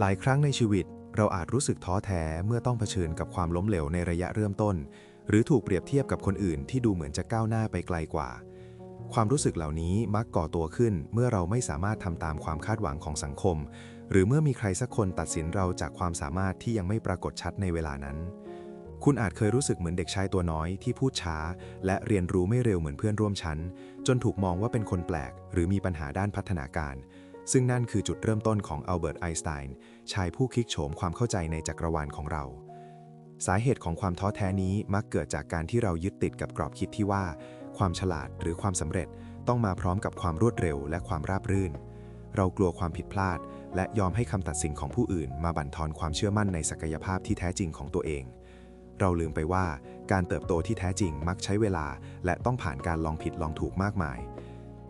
หลายครั้งในชีวิต เราอาจรู้สึกท้อแท้เมื่อต้องเผชิญกับความล้มเหลวในระยะเริ่มต้น หรือถูกเปรียบเทียบกับคนอื่นที่ดูเหมือนจะก้าวหน้าไปไกลกว่า ความรู้สึกเหล่านี้มักก่อตัวขึ้นเมื่อเราไม่สามารถทำตามความคาดหวังของสังคม หรือเมื่อมีใครสักคนตัดสินเราจากความสามารถที่ยังไม่ปรากฏชัดในเวลานั้น คุณอาจเคยรู้สึกเหมือนเด็กชายตัวน้อยที่พูดช้า และเรียนรู้ไม่เร็วเหมือนเพื่อนร่วมชั้น จนถูกมองว่าเป็นคนแปลก หรือมีปัญหาด้านพัฒนาการ ซึ่งนั่นคือจุดเริ่มต้นของอัลเบิร์ตไอน์สไตน์ชายผู้คลิกโฉมความเข้าใจในจักรวาลของเรา สาเหตุของความท้อแท้นี้มักเกิดจากการที่เรายึดติดกับกรอบคิดที่ว่า ความฉลาดหรือความสำเร็จต้องมาพร้อมกับความรวดเร็วและความราบรื่น เรากลัวความผิดพลาด และยอมให้คำตัดสินของผู้อื่น มาบั่นทอนความเชื่อมั่นในศักยภาพที่แท้จริงของตัวเอง เราลืมไปว่าการเติบโตที่แท้จริงมักใช้เวลา และต้องผ่านการลองผิดลองถูกมากมาย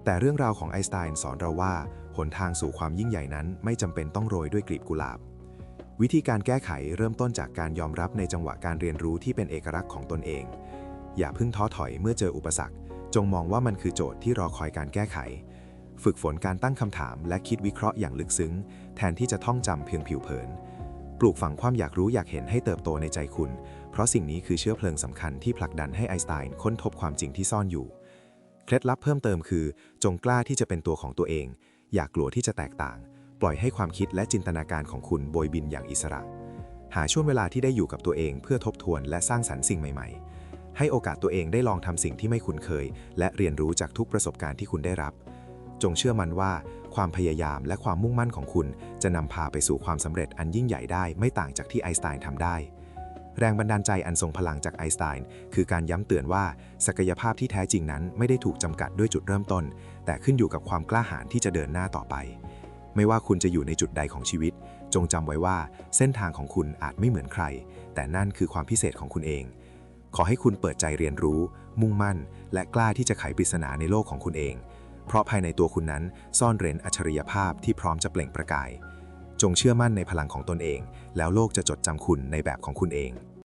แต่เรื่องราวของไอน์สไตน์สอนเราว่า หนทางสู่ความยิ่งใหญ่นั้นไม่จำเป็นต้องโรยด้วยกลีบกุหลาบ วิธีการแก้ไขเริ่มต้นจากการยอมรับในจังหวะการเรียนรู้ที่เป็นเอกลักษณ์ของตนเอง อย่าเพิ่งท้อถอยเมื่อเจออุปสรรค จงมองว่ามันคือโจทย์ที่รอคอยการแก้ไข ฝึกฝนการตั้งคำถามและคิดวิเคราะห์อย่างลึกซึ้ง แทนที่จะท่องจำเพียงผิวเผิน ปลูกฝังความอยากรู้อยากเห็นให้เติบโตในใจคุณ เพราะสิ่งนี้คือเชื้อเพลิงสำคัญที่ผลักดันให้ไอน์สไตน์ค้นพบความจริงที่ซ่อนอยู่ เคล็ดลับเพิ่มเติมคือ จงกล้าที่จะเป็นตัวของตัวเอง อย่ากลัวที่จะแตกต่าง ปล่อยให้ความคิดและจินตนาการของคุณโบยบินอย่างอิสระ หาช่วงเวลาที่ได้อยู่กับตัวเองเพื่อทบทวนและสร้างสรรค์สิ่งใหม่ๆ ให้โอกาสตัวเองได้ลองทำสิ่งที่ไม่คุ้นเคย และเรียนรู้จากทุกประสบการณ์ที่คุณได้รับ จงเชื่อมั่นว่า ความพยายามและความมุ่งมั่นของคุณ จะนำพาไปสู่ความสำเร็จอันยิ่งใหญ่ได้ไม่ต่างจากที่ไอน์สไตน์ทำได้ แรงบันดาลใจอันทรงพลังจากไอน์สไตน์คือการย้ำเตือนว่า ศักยภาพที่แท้จริงนั้นไม่ได้ถูกจำกัดด้วยจุดเริ่มต้น แต่ขึ้นอยู่กับความกล้าหาญที่จะเดินหน้าต่อไป ไม่ว่าคุณจะอยู่ในจุดใดของชีวิต จงจำไว้ว่า เส้นทางของคุณอาจไม่เหมือนใคร แต่นั่นคือความพิเศษของคุณเอง ขอให้คุณเปิดใจเรียนรู้ มุ่งมั่น และกล้าที่จะไขปริศนาในโลกของคุณเอง เพราะภายในตัวคุณนั้นซ่อนเร้นอัจฉริยภาพที่พร้อมจะเปล่งประกาย จงเชื่อมั่นในพลังของตนเอง แล้วโลกจะจดจำคุณในแบบของคุณเอง